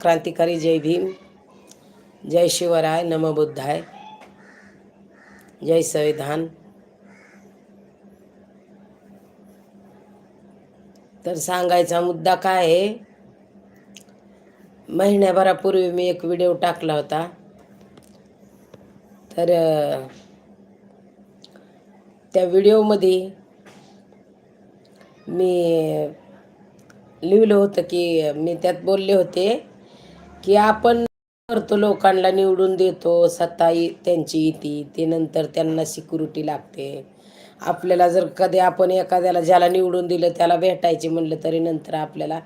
क्रांतिकारी जय भीम जय शिवराय नमबुद्धाय जय संविधान। तर सांगायचा मुद्दा काय आहे? महिन्याभरापूर्वी मी एक व्हिडिओ टाकला होता. तर त्या व्हिडिओमध्ये मी लिहिलं होतं की मी त्यात बोलले होते की आपण करतो लोकांना निवडून देतो सत्ता त्यांची येते ते नंतर त्यांना सिक्युरिटी लागते. आपल्याला जर कधी आपण एखाद्याला ज्याला निवडून दिलं त्याला भेटायचे म्हणलं तरी नंतर आपल्याला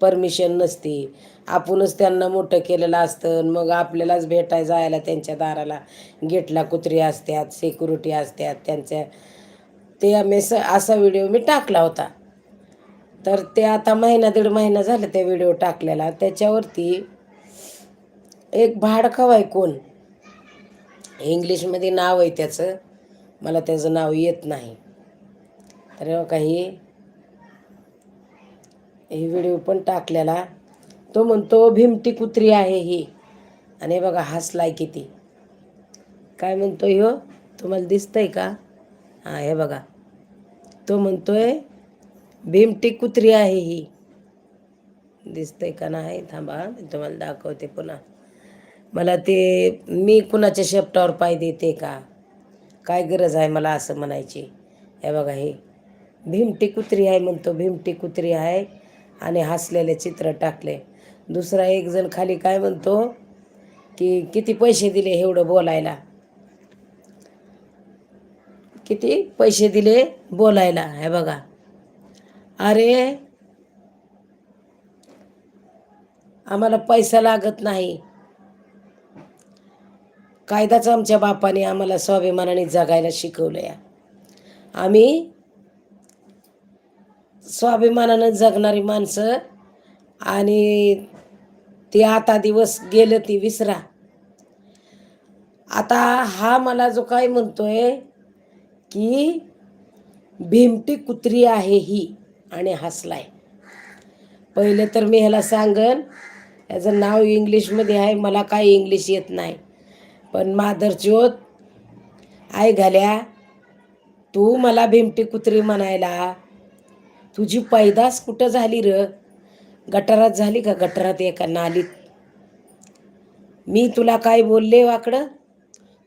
परमिशन नसते. आपणच त्यांना मोठं केलेलं असतं मग आपल्यालाच भेटाय जायला त्यांच्या दाराला गेटला कुत्री असतात सिक्युरिटी असतात त्यांच्या ते आम्ही स असा व्हिडिओ मी टाकला होता. तर ते आता महिना दीड महिना झाला त्या व्हिडिओ टाकलेला त्याच्यावरती एक भाडखाव आहे कोण? इंग्लिशमध्ये नाव आहे त्याचं. मला त्याचं नाव येत नाही. तर काही. हे व्हिडिओ पण टाकलेला. तो म्हणतो भीमटी कुत्री आहे ही. आणि बघा हसलाय किती. काय म्हणतो ह्यो तुम्हाला दिसतंय का? हां हे बघा. तो म्हणतोय भीमटी कुत्री आहे ही. दिसतंय का नाही? थांबा मी तुम्हाला दाखवते पुन्हा. मला ते मी कुणाच्या शेपटावर पाय देते का? काय गरज आहे मला असं म्हणायची? हे बघा हे. भीमटी कुत्री आहे म्हणतो भीमटी कुत्री आहे आणि हसलेले चित्र टाकले. दुसरा एक जण खाली काय म्हणतो की किती पैसे दिले एवढं बोलायला? किती पैसे दिले बोलायला? हे बघा. अरे आम्हाला पैसा लागत नाही. कायदाच आमच्या बापाने आम्हाला स्वाभिमानाने जगायला शिकवलं या आम्ही स्वाभिमानानं जगणारी माणसं आणि ते आता दिवस गेलं ती विसरा. आता हा मला जो काय म्हणतोय की भीमटी कुत्री आहे ही आणि हसलाय. पहिले तर मी ह्याला सांगन याचं नाव इंग्लिशमध्ये आहे मला काय इंग्लिश येत नाही. पण माधरज्योत आई घाल्या तू मला भीमटी कुत्री म्हणायला तुझी पैदास कुठं झाली र? गटारात झाली का गटारात एका नालीत? मी तुला काय बोलले वाकडं?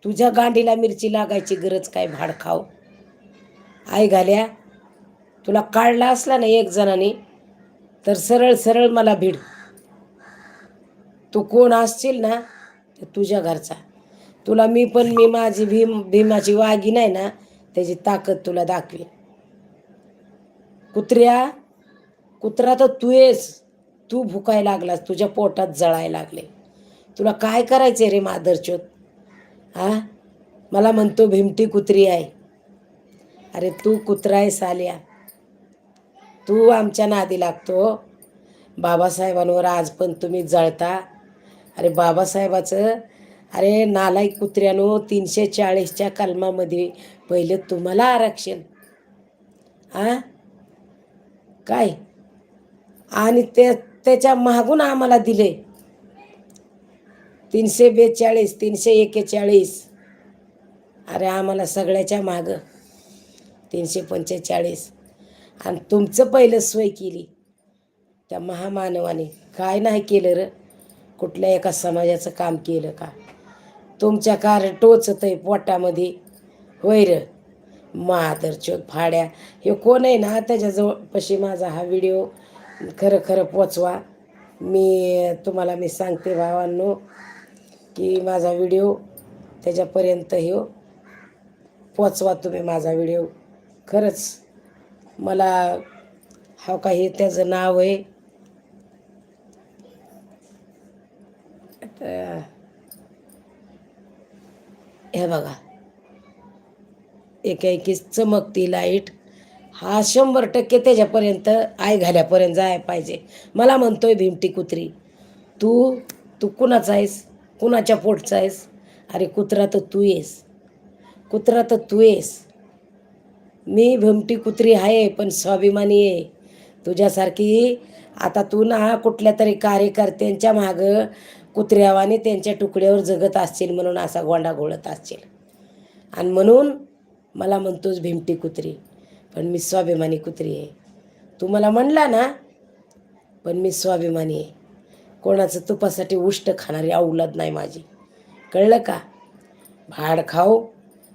तुझ्या गांडीला मिरची लागायची गरज काय भाड खाव? आई घाल्या तुला काढला असला ना एक जणाने तर सरळ सरळ मला भिड. तू कोण असशील ना तर तुझ्या घरचा. तुला मी पण मी माझी भीम भीमाची वाघी नाही ना त्याची ताकद तुला दाखवी कुत्र्या कुत्रा तर तू येस तू भुकायला लागलास तुझ्या पोटात जळायला लागले. तुला काय करायचे रे माधरचोत हा? मला म्हणतो भीमटी कुत्री आहे. अरे तू कुत्रा आहे साल्या. तू आमच्या नादी लागतो हो. बाबासाहेबांवर आज पण तुम्ही जळता. अरे बाबासाहेबाचं अरे नालाई कुत्र्यानो तीनशे चाळीसच्या कलमामध्ये पहिलं तुम्हाला आरक्षण. आ? काय? आणि ते त्याच्या मागून आम्हाला दिले. तीनशे बेचाळीस तीनशे एक्केचाळीस अरे आम्हाला सगळ्याच्या मागं. तीनशे पंचेचाळीस. आणि तुमचं पहिलं सोय केली. त्या महामानवाने. काय नाही केलं र? कुठल्या एका समाजाचं काम केलं का? तुमच्या कार टोचत आहे पोटामध्ये. होय र. फाड्या. हे कोण आहे ना त्याच्याजवळ? पशी माझा हा व्हिडिओ खरं खरं पोचवा. मी तुम्हाला मी सांगते भावांनो की माझा व्हिडिओ त्याच्यापर्यंत हे हो. पोचवा तुम्ही माझा व्हिडिओ. खरंच मला हा काही त्याचं नाव आहे. आता हे बघा. एकाएकी चमकती लाइट. हा शंभर टक्के त्याच्यापर्यंत आय घाल्यापर्यंत जाय पाहिजे. मला म्हणतोय भीमटी कुत्री तू तू कुणाचा आहेस? कुणाच्या पोटचा आहेस? अरे कुत्रा तर तू येस कुत्रा तर तू येस मी भीमटी कुत्री आहे पण स्वाभिमानी आहे. तुझ्यासारखी आता तू ना कुठल्या तरी कार्यकर्त्यांच्या मागं कुत्र्यावाने त्यांच्या तुकड्यावर जगत असतील म्हणून असा गोंडा घोळत असतील. आणि म्हणून मला म्हणतोच भिमटी कुत्री पण मी स्वाभिमानी कुत्री आहे. तू मला म्हणला ना पण मी स्वाभिमानी आहे. कोणाचं तुपासाठी उष्ट खाणारी अवलाद नाही माझी. कळलं का? भाड खाऊ.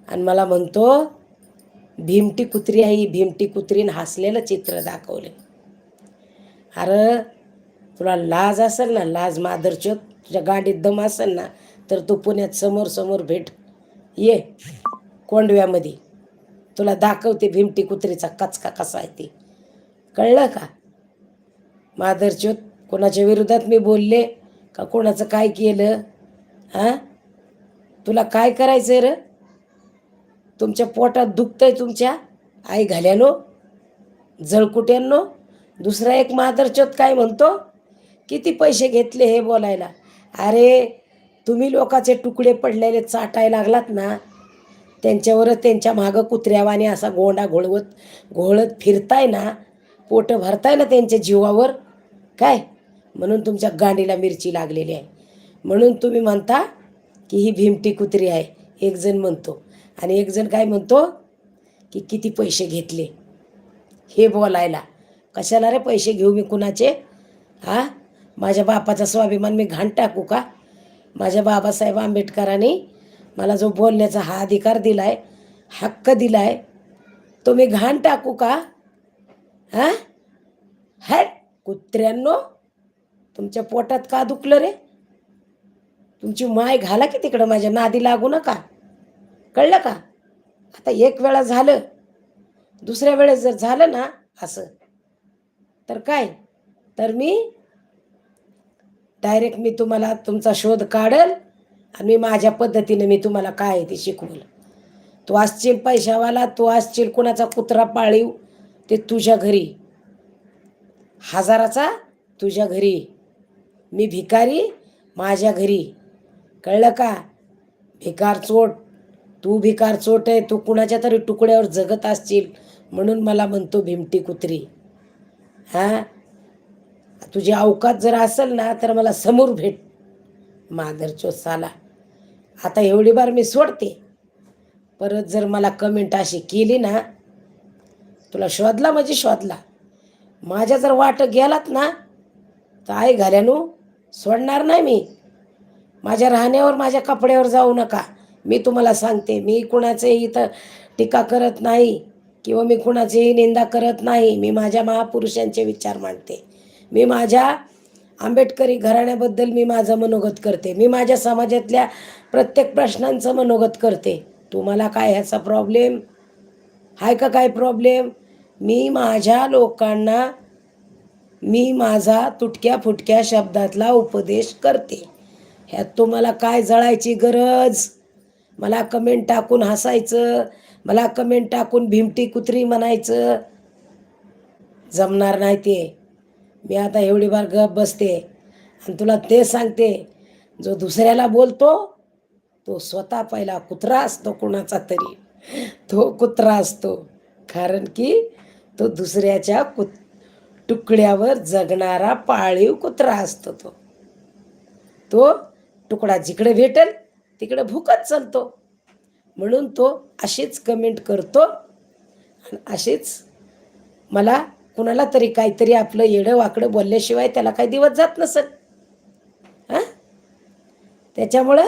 आणि मला म्हणतो भीमटी कुत्री आहे ही भीमटी कुत्रीनं हसलेलं चित्र दाखवले अरे तुला लाज असेल ना लाज मादरचोत? तुझ्या गाडीत दम असेल ना तर तू पुण्यात समोर समोर भेट. ये कोंडव्यामध्ये. तुला दाखवते भीमटी कुत्रीचा कचका कसा आहे ते. कळलं का? माधरच्योत कोणाच्या विरोधात मी बोलले? का कोणाचं काय केलं? हां? तुला काय करायचं आहे र? तुमच्या पोटात दुखतंय तुमच्या? आई घाल्यानो? जळकुट्यांनो? दुसरा एक माधरच्योत काय म्हणतो? किती पैसे घेतले हे बोलायला? अरे तुम्ही लोकाचे तुकडे पडलेले चाटायला लागलात ना त्यांच्यावर त्यांच्या मागं कुत्र्यावाने असा गोंडा घोळवत घोळत फिरताय ना पोटं भरताय ना त्यांच्या जीवावर? काय? म्हणून तुमच्या गांडीला मिरची लागलेली आहे. म्हणून तुम्ही म्हणता की ही भीमटी कुत्री आहे. एक जण म्हणतो. आणि एक जण काय म्हणतो? की किती पैसे घेतले? हे बोलायला. कशाला रे पैसे घेऊ मी कुणाचे? हा? माझ्या बापाचा स्वाभिमान मी घाण टाकू का? माझ्या बाबासाहेब आंबेडकरांनी मला जो बोलण्याचा हा अधिकार दिला आहे हक्क दिला आहे तो मी घाण टाकू का? हा? हॅट कुत्र्यांनो तुमच्या पोटात का दुखलं रे? तुमची माय घाला की तिकडं माझ्या नादी लागू नका. कळलं का? आता एक वेळा झालं दुसऱ्या वेळेस जर झालं ना असं तर काय? तर मी डायरेक्ट मी तुम्हाला तुमचा शोध काढल आणि मी माझ्या पद्धतीने मी तुम्हाला काय आहे ते शिकवल. तू असशील पैशावाला तू असशील कुणाचा कुत्रा पाळीव ते तुझ्या घरी. हजाराचा तुझ्या घरी. मी भिकारी माझ्या घरी. कळलं का? भिकार चोट. तू भिकार चोट आहे तू कुणाच्या तरी तुकड्यावर जगत असशील म्हणून मला म्हणतो भीमटी कुत्री. हां? तुझी अवकात जर असेल ना तर मला समोर भेट. मादरचो साला आता एवढी बार मी सोडते. परत जर मला कमेंट अशी केली ना तुला शोधला म्हणजे शोधला. माझ्या जर वाट गेलात ना तर आई घाल्यानू सोडणार नाही मी. माझ्या राहण्यावर माझ्या कपड्यावर जाऊ नका. मी तुम्हाला सांगते मी कुणाचेही इथं टीका करत नाही किंवा मी कुणाचीही निंदा करत नाही. मी माझ्या महापुरुषांचे विचार मांडते. मी माझ्या आंबेडकरी घराण्याबद्दल मी माझं मनोगत करते. मी माझ्या समाजातल्या प्रत्येक प्रश्नांचं मनोगत करते. तुम्हाला काय ह्याचा प्रॉब्लेम आहे का काय प्रॉब्लेम मी माझ्या लोकांना मी माझा तुटक्या फुटक्या शब्दातला उपदेश करते. ह्यात तुम्हाला काय जळायची गरज? मला कमेंट टाकून हसायचं मला कमेंट टाकून भीमटी कुत्री म्हणायचं. जमणार नाही ते. मी आता एवढी बार गप बसते. आणि तुला ते सांगते जो दुसऱ्याला बोलतो तो स्वतः पहिला कुत्रा असतो कोणाचा तरी. तो कुत्रा असतो. कारण की तो दुसऱ्याच्या कुत तुकड्यावर जगणारा पाळीव कुत्रा असतो तो. तो तुकडा जिकडे भेटेल तिकडे भूकत चालतो. म्हणून तो अशीच कमेंट करतो. आणि अशीच मला कुणाला तरी काहीतरी आपलं येडं वाकडं बोलल्याशिवाय त्याला काही दिवस जात नसत हां? त्याच्यामुळं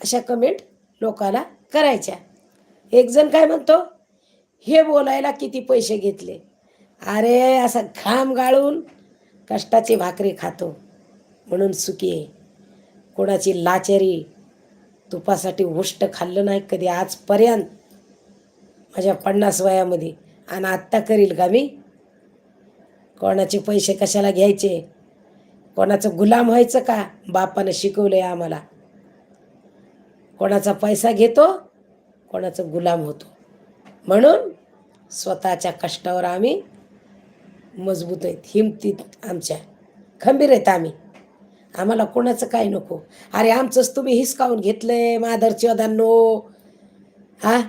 अशा कमेंट लोकाला करायच्या. एकजण काय म्हणतो हे बोलायला किती पैसे घेतले? अरे असा घाम गाळून कष्टाची भाकरी खातो म्हणून सुखी आहे. कोणाची लाचारी तुपासाठी उष्ट खाल्लं नाही कधी आजपर्यंत. माझ्या पन्नास वयामध्ये आणि आत्ता करील का मी? कोणाचे पैसे कशाला घ्यायचे? कोणाचं गुलाम व्हायचं का? बापानं शिकवलं आहे आम्हाला. कोणाचा पैसा घेतो कोणाचं गुलाम होतो. म्हणून स्वतःच्या कष्टावर आम्ही मजबूत आहेत. हिमतीत आमच्या. खंबीर आहेत आम्ही. आम्हाला कोणाचं काय नको? अरे आमचंच तुम्ही हिसकावून घेतलं आहे माधरची अदांनो हा?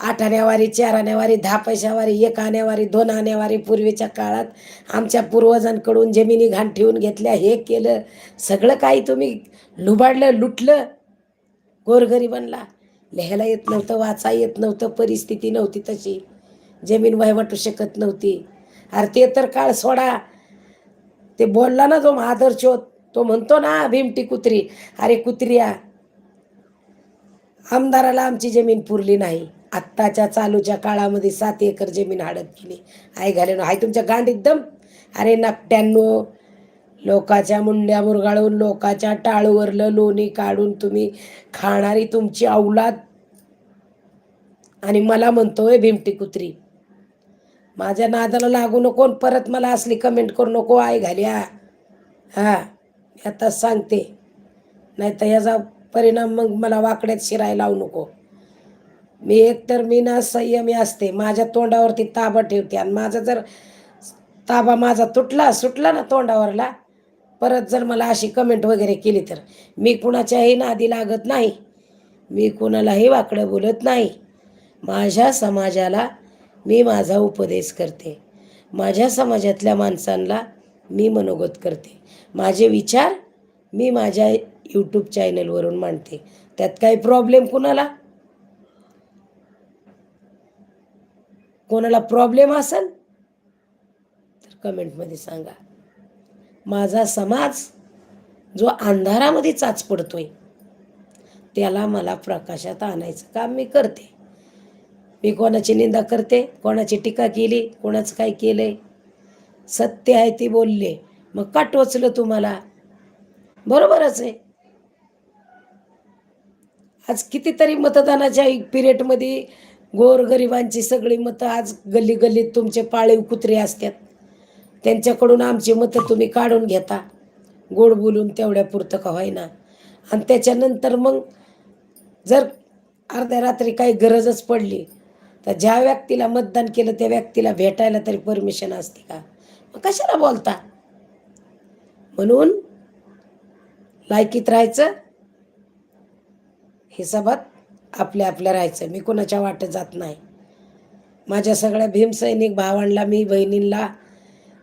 आठ आण्यावारी चार आण्यावारी दहा पैशावारी एक आण्यावारी दोन आण्यावारी पूर्वीच्या काळात आमच्या पूर्वजांकडून जमिनी घाण ठेवून घेतल्या हे केलं सगळं काही तुम्ही लुबाडलं लुटलं. गोरगरिबांना लिहायला येत नव्हतं वाचा येत नव्हतं परिस्थिती नव्हती तशी. जमीन वहिवटू शकत नव्हती. अरे ते तर काळ सोडा. ते बोलला ना जो महादरशोध तो म्हणतो ना भीमटी कुत्री. अरे कुत्रिया आमदाराला आमची जमीन पुरली नाही. आत्ताच्या चालूच्या काळामध्ये सात एकर जमीन हाडत गेली. आई घालेनो हाय तुमच्या गांडीत दम अरे नकट्यांनो लोकाच्या मुंड्या मुरगाळून लोकाच्या टाळूवरलं लोणी काढून तुम्ही खाणारी तुमची औलाद. आणि मला म्हणतोय भीमटी कुत्री माझ्या नादाला लागू नको आणि परत मला असली कमेंट करू नको आई घाल्या. हा आता सांगते. नाही तर याचा परिणाम मग मला वाकड्यात शिरायला लावू नको. मी एकतर मी ना संयमी असते माझ्या तोंडावरती ताबा ठेवते आणि माझा जर ताबा माझा तुटला सुटला ना तोंडावरला परत जर मला अशी कमेंट वगैरे केली तर. मी कुणाच्याही नादी लागत नाही. मी कुणालाही वाकडं बोलत नाही. माझ्या समाजाला मी माझा उपदेश करते. माझ्या समाजातल्या माणसांना मी मनोगत करते. माझे विचार मी माझ्या यूट्यूब चॅनलवरून मांडते. त्यात काही प्रॉब्लेम कुणाला? कोणाला प्रॉब्लेम असेल तर कमेंटमध्ये सांगा. माझा समाज जो अंधारामध्ये चाच पडतोय त्याला मला प्रकाशात आणायचं काम मी करते. मी कोणाची निंदा करते कोणाची टीका केली कोणाचं काय केलंय? सत्य आहे ती बोलले मग का टोचलं तुम्हाला? बरोबरच आहे. आज कितीतरी मतदानाच्या पिरियडमध्ये गोरगरिबांची सगळी मतं आज गल्ली गल्लीत तुमचे पाळीव कुत्रे असतात. त्यांच्याकडून आमची मतं तुम्ही काढून घेता. गोड बोलून तेवढ्या पुरतं का होईना. आणि त्याच्यानंतर मग जर अर्ध्या रात्री काही गरजच पडली तर ज्या व्यक्तीला मतदान केलं त्या व्यक्तीला भेटायला तरी परमिशन असते का? मग कशाला बोलता? म्हणून लायकीत राहायचं. हिसाबात आपल्या आपल्या राहायचं. मी कोणाच्या वाटत जात नाही. माझ्या सगळ्या भीमसैनिक भावांना मी बहिणींना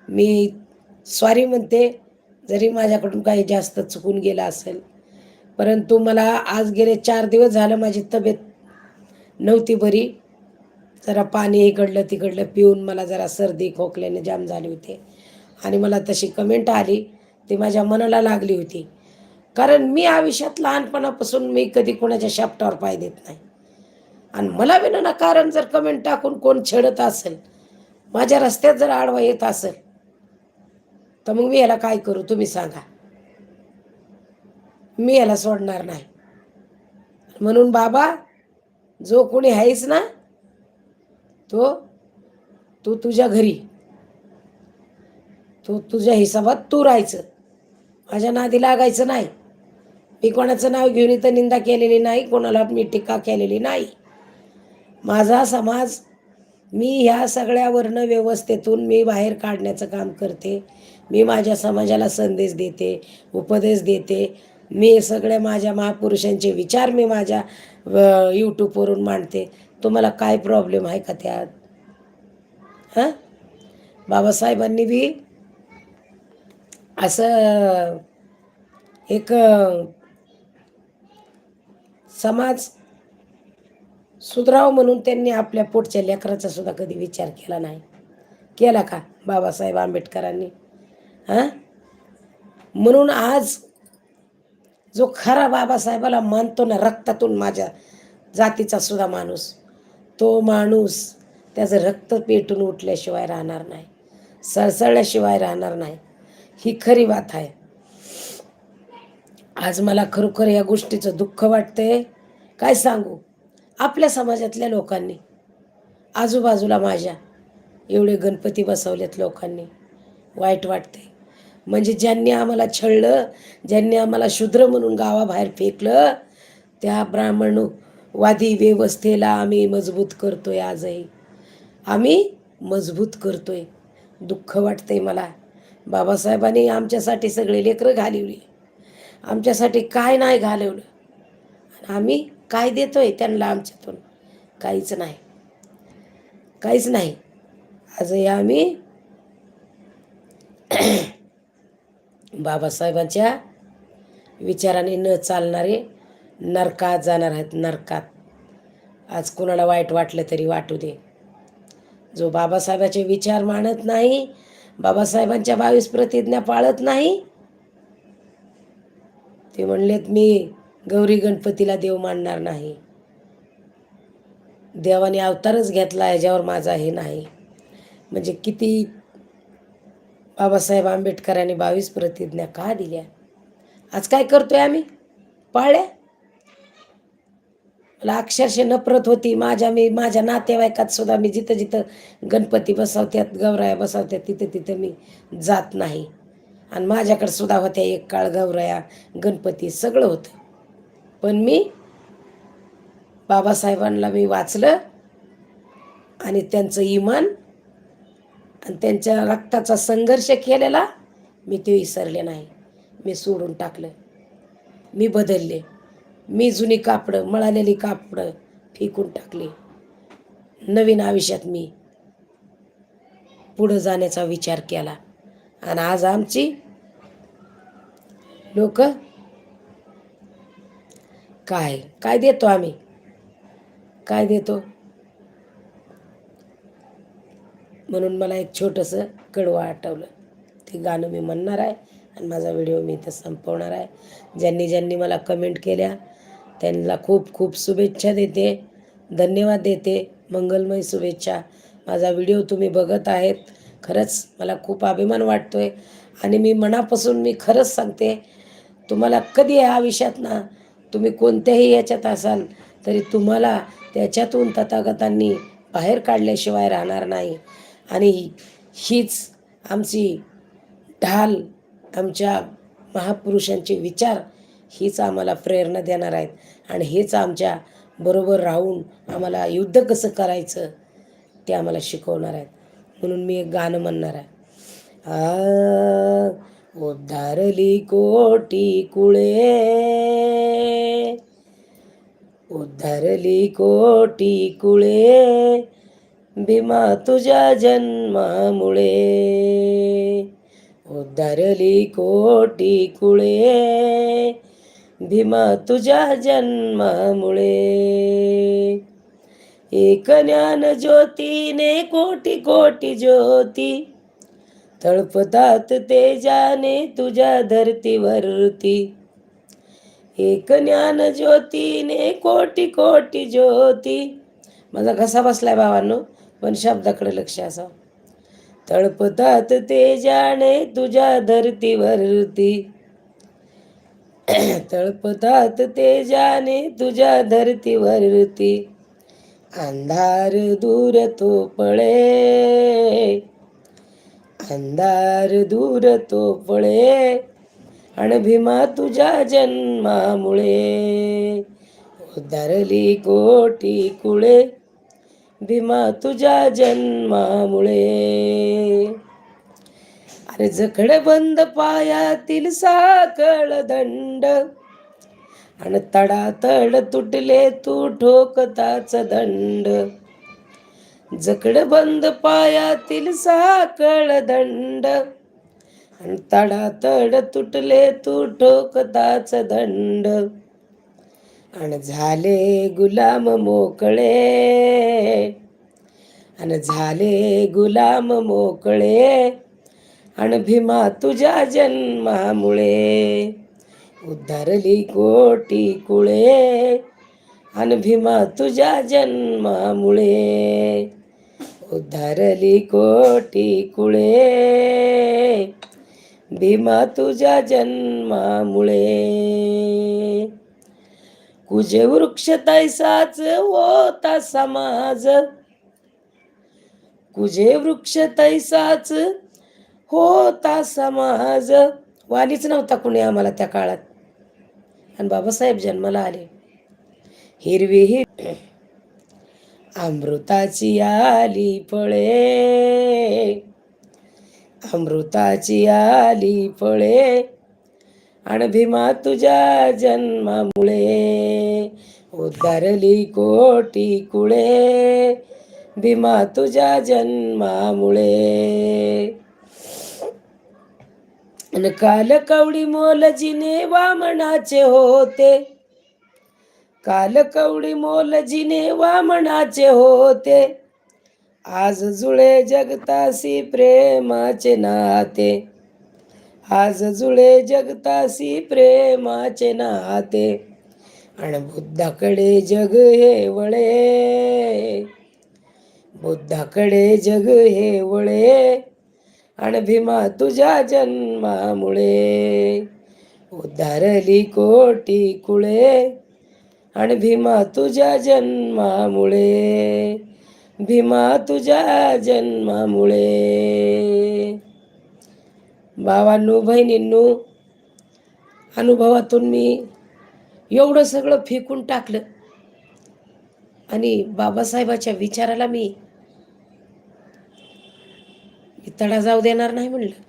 मी स्वारी म्हणते जरी माझ्याकडून काही जास्त चुकून गेलं असेल परंतु मला आज गेले चार दिवस झालं माझी तब्येत नव्हती बरी. जरा पाणी इकडलं तिकडलं पिऊन मला जरा सर्दी खोकल्याने जाम झाली होती. आणि मला तशी कमेंट आली ती माझ्या मनाला लागली होती. कारण मी आयुष्यात लहानपणापासून मी कधी कोणाच्या शापटावर पाय देत नाही. आणि मला विना कारण जर कमेंट टाकून कोण छेडत असेल माझ्या रस्त्यात जर आडवा येत असेल तर मग मी याला काय करू तुम्ही सांगा. मी याला सोडणार नाही. म्हणून बाबा जो कोणी आहेस ना तो तू तुझ्या घरी. तू तुझ्या हिसाबात तू राहायचं. माझ्या नादी लागायचं नाही. मी कोणाचं नाव घेऊन इथं निंदा केलेली नाही कोणाला मी टीका केलेली नाही. माझा समाज मी ह्या सगळ्या वर्ण व्यवस्थेतून मी बाहेर काढण्याचं काम करते. मी माझ्या समाजाला संदेश देते उपदेश देते. मी सगळ्या माझ्या महापुरुषांचे विचार मी माझ्या यूट्यूबवरून मांडते. तुम्हाला काय प्रॉब्लेम आहे का त्यात? हां? बाबासाहेबांनी बी असं एक समाज सुधराव म्हणून त्यांनी आपल्या पोटच्या लेकराचा सुद्धा कधी विचार केला नाही. केला का बाबासाहेब आंबेडकरांनी? हां? म्हणून आज जो खरा बाबासाहेबाला मानतो ना रक्तातून माझ्या जातीचा सुद्धा माणूस तो माणूस त्याचं रक्त पेटून उठल्याशिवाय राहणार नाही सळसळल्याशिवाय राहणार नाही. ही खरी बात आहे. आज मला खरोखर या गोष्टीचं दुःख वाटतंय. काय सांगू? आपल्या समाजातल्या लोकांनी आजूबाजूला माझ्या एवढे गणपती बसवलेत लोकांनी वाईट वाटते म्हणजे ज्यांनी आम्हाला छळलं ज्यांनी आम्हाला शूद्र म्हणून गावाबाहेर फेकलं त्या ब्राह्मणवादी व्यवस्थेला आम्ही मजबूत करतोय आजही. आम्ही मजबूत करतोय. दुःख वाटतंय मला. बाबासाहेबांनी आमच्यासाठी सगळे लेकरं घालवली. आमच्यासाठी काय नाही घालवलं. आणि आम्ही काय देतोय त्यांना आमच्यातून? काहीच नाही. काहीच नाही. आजही आम्ही बाबासाहेबांच्या विचाराने न चालणारे नरकात जाणार आहेत नरकात. आज कोणाला वाईट वाटलं तरी वाटू दे. जो बाबासाहेबाचे विचार मानत नाही बाबासाहेबांच्या बावीस प्रतिज्ञा पाळत नाही ते म्हणलेत मी गौरी गणपतीला देव मानणार नाही. देवाने अवतारच घेतला याच्यावर माझा हे नाही. म्हणजे किती बाबासाहेब आंबेडकरांनी बावीस प्रतिज्ञा का दिल्या? आज काय करतोय आम्ही? पाळल्या? मला अक्षरशः नफरत होती. माझ्या मी माझ्या नातेवाईकात सुद्धा मी जिथं जिथं गणपती बसवत्यात गौराया बसवत्यात तिथं तिथं मी जात नाही. आणि माझ्याकडे सुद्धा होत्या एक काळ गौराया गणपती सगळं होतं. पण मी बाबासाहेबांना मी वाचलं आणि त्यांचं इमान आणि त्यांच्या रक्ताचा संघर्ष केलेला मी ते विसरले नाही. मी सोडून टाकलं. मी बदलले. मी जुनी कापडं मळालेली कापडं फेकून टाकली. नवीन आयुष्यात मी पुढं जाण्याचा विचार केला. आणि आज आमची लोक? काय? काय देतो आम्ही? काय देतो? म्हणून मला एक छोटंसं कडवं आठवलं. ते गाणं मी म्हणणार आहे आणि माझा व्हिडिओ मी इथं संपवणार आहे. ज्यांनी ज्यांनी मला कमेंट केल्या त्यांना खूप खूप शुभेच्छा देते. धन्यवाद देते. मंगलमय शुभेच्छा. माझा व्हिडिओ तुम्ही बघत आहेत. खरंच मला खूप अभिमान वाटतो आहे आणि मी मनापासून मी खरंच सांगते तुम्हाला कधी या आयुष्यात ना तुम्ही कोणत्याही याच्यात असाल तरी तुम्हाला त्याच्यातून तथागतांनी बाहेर काढल्याशिवाय राहणार नाही. आणि हीच आमची ढाल आमच्या महापुरुषांचे विचार हीच आम्हाला प्रेरणा देणार आहेत. आणि हेच आमच्या बरोबर राहून आम्हाला युद्ध कसं करायचं ते आम्हाला शिकवणार आहेत. म्हणून मी एक गाणं म्हणणार आहे. उद्धारली कोटी कुळे. उद्धारली कोटी कुळे भीमा तुझ्या जन्मामुळे. उद्धारली कोटी कुळे भीमा तुझ्या जन्मामुळे. एक ज्ञान ज्योतीने कोटी कोटी ज्योती तळपतात तेजाने तुझ्या धरतीवरती. एक ज्ञान ज्योतीने कोटी कोटी ज्योती. माझा कसा बसलाय भावांनो पण शब्दाकडे लक्ष असावं तळपतात तेजाने तुझ्या धरतीवरती. तळपतात तेजाने तुझ्या धरतीवरती. अंधार दूर तो पळे. अंधार दूर तो पळे आणि भीमा तुझ्या जन्मामुळे. उद्धारली कोटी कुळे भीमा तुझ्या जन्मामुळे. अरे जखड बंद पायातील साकळ दंड आणि तडातड तुटले तू ठोकताच दंड. जकड बंद पायातील साकळ दंड. तडातड तुटले तू ठोकताच दंड आणि झाले गुलाम मोकळे. आणि झाले गुलाम मोकळे. आणि भीमा तुझ्या जन्मामुळे. उद्धारली कोटी कुळे. आणि भीमा तुझ्या जन्मामुळे. उद्धारली कोटी कुळे. भीमा तुझ्या जन्मामुळे. कुजे वृक्ष तैसाच होता समाज. कुजे वृक्ष तैसाच होता समाज. वालीच नव्हता कुणी आम्हाला त्या काळात. आणि बाबासाहेब जन्माला आले. हिरवी हिर अमृताची आली फळे. अमृताची आली फळे. आणि भीमा तुझ्या जन्मामुळे उद्धारली कोटी कुळे. भीमा तुझ्या जन्मामुळे. आणि काल कवडी मोलजीने वामनाचे होते. काल कवडी मोल जिने वामनाचे होते. आज जुळे जगतासी प्रेमाचे नाते. आज जुळे जगतासी प्रेमाचे नाते. आणि बुद्धाकडे जग हे वळे. बुद्धाकडे जग हे वळे. आणि भीमा तुझ्या जन्मामुळे. उद्धारली कोटी कुळे. आणि भीमा तुझ्या जन्मामुळे भीमा तुझ्या जन्मामुळे. भावांनो बहिणींनो अनुभवातून मी एवढं सगळं फेकून टाकलं. आणि बाबासाहेबाच्या विचाराला मी मी तडा जाऊ देणार नाही म्हणलं.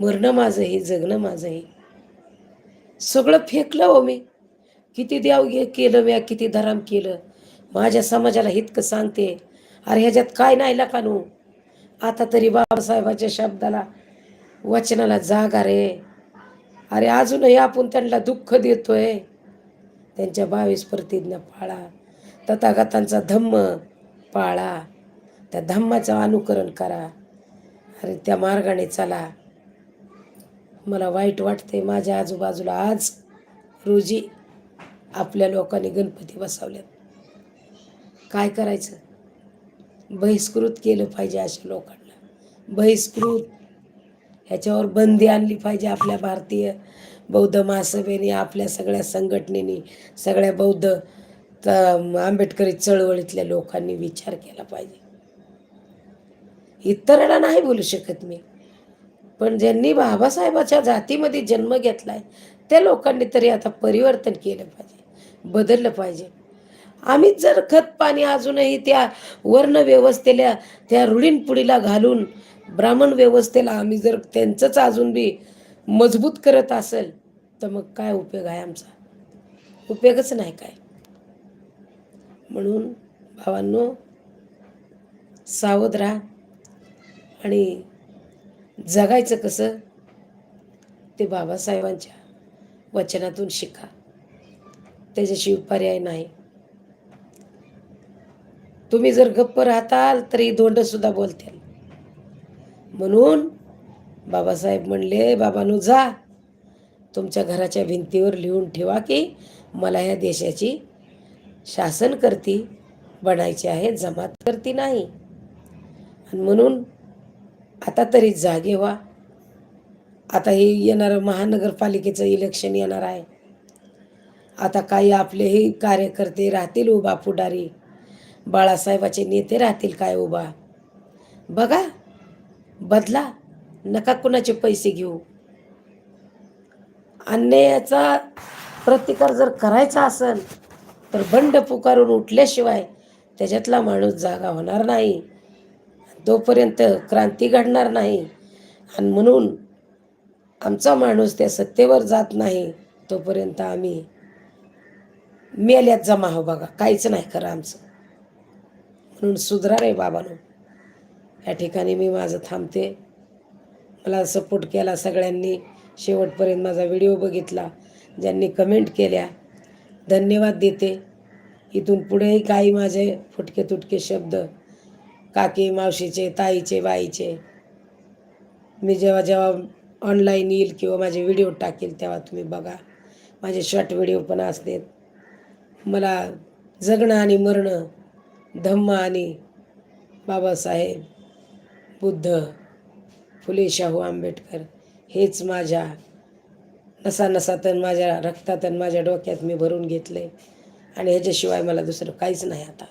मरणं माझं हे जगणं माझं हे सगळं फेकलं हो मी. किती देव गे केलं म्या किती धराम केलं. माझ्या समाजाला इतकं सांगते. अरे ह्याच्यात काय नाही लकानू आता तरी बाबासाहेबाच्या शब्दाला वचनाला जागा रे. अरे अजूनही आपण त्यांना दुःख देतोय. त्यांच्या बावीस प्रतिज्ञा पाळा. तथागतांचा धम्म पाळा. त्या धम्माचं अनुकरण करा. अरे त्या मार्गाने चला. मला वाईट वाटते माझ्या आजूबाजूला आज रोजी आपल्या लोकांनी गणपती बसवल्यात. काय करायचं? बहिष्कृत केलं पाहिजे अशा लोकांना. बहिष्कृत ह्याच्यावर बंदी आणली पाहिजे आपल्या भारतीय बौद्ध महासभेने आपल्या सगळ्या संघटनेने सगळ्या बौद्ध त आंबेडकरी चळवळीतल्या लोकांनी विचार केला पाहिजे. इतरांना नाही बोलू शकत मी. पण ज्यांनी बाबासाहेबाच्या जातीमध्ये जन्म घेतलाय त्या लोकांनी तरी आता परिवर्तन केलं पाहिजे. बदललं पाहिजे. आम्हीच जर खत पाणी अजूनही त्या वर्ण व्यवस्थेला त्या रुढीनपुडीला घालून ब्राह्मण व्यवस्थेला आम्ही जर त्यांचंच अजून बी मजबूत करत असेल तर मग काय उपयोग आहे आमचा? उपयोगच नाही काय? म्हणून भावांनो सावध राहा आणि जगायचं कसं ते बाबासाहेबांच्या वचनातून शिका. त्याच्याशिवाय पर्याय नाही. तुम्ही जर गप्प राहताल तरी धोंड सुद्धा बोलतील. म्हणून बाबासाहेब म्हणले बाबानू जा. तुमच्या घराच्या भिंतीवर लिहून ठेवा की मला ह्या देशाची शासन करती बनायची आहे जमात करती नाही. आणि म्हणून आता तरी जागे व्हा. आता हे येणारं महानगरपालिकेचं इलेक्शन येणार आहे. आता काही आपलेही कार्यकर्ते राहतील उभा पुढारी. बाळासाहेबाचे नेते राहतील काय उभा? बघा बदला. नका कुणाचे पैसे घेऊ. अन्यायाचा प्रतिकार जर करायचा असेल तर बंड पुकारून उठल्याशिवाय त्याच्यातला माणूस जागा होणार नाही. तोपर्यंत क्रांती घडणार नाही. आणि म्हणून आमचा माणूस त्या सत्तेवर जात नाही तोपर्यंत आम्ही मेल्यात जमा हो बघा काहीच नाही खरं आमचं. म्हणून सुधरा रे बाबानो. या ठिकाणी मी माझं थांबते. मला सपोर्ट केला सगळ्यांनी. शेवटपर्यंत माझा व्हिडिओ बघितला. ज्यांनी कमेंट केल्या धन्यवाद देते. इथून पुढेही काही माझे फुटके तुटके शब्द काकी मावशीचे ताईचे बाईचे मी जेव्हा जेव्हा ऑनलाईन येईल किंवा माझे व्हिडिओ टाकेल तेव्हा तुम्ही बघा. माझे शॉर्ट व्हिडिओ पण असतात. मला जगणं आणि मरणं धम्म आणि बाबासाहेब बुद्ध फुले शाहू आंबेडकर हेच माझ्या नसा नसातन माझ्या रक्तातन माझ्या डोक्यात मी भरून घेतले. आणि ह्याच्याशिवाय मला दुसरं काहीच नाही आता.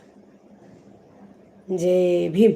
जय भीम.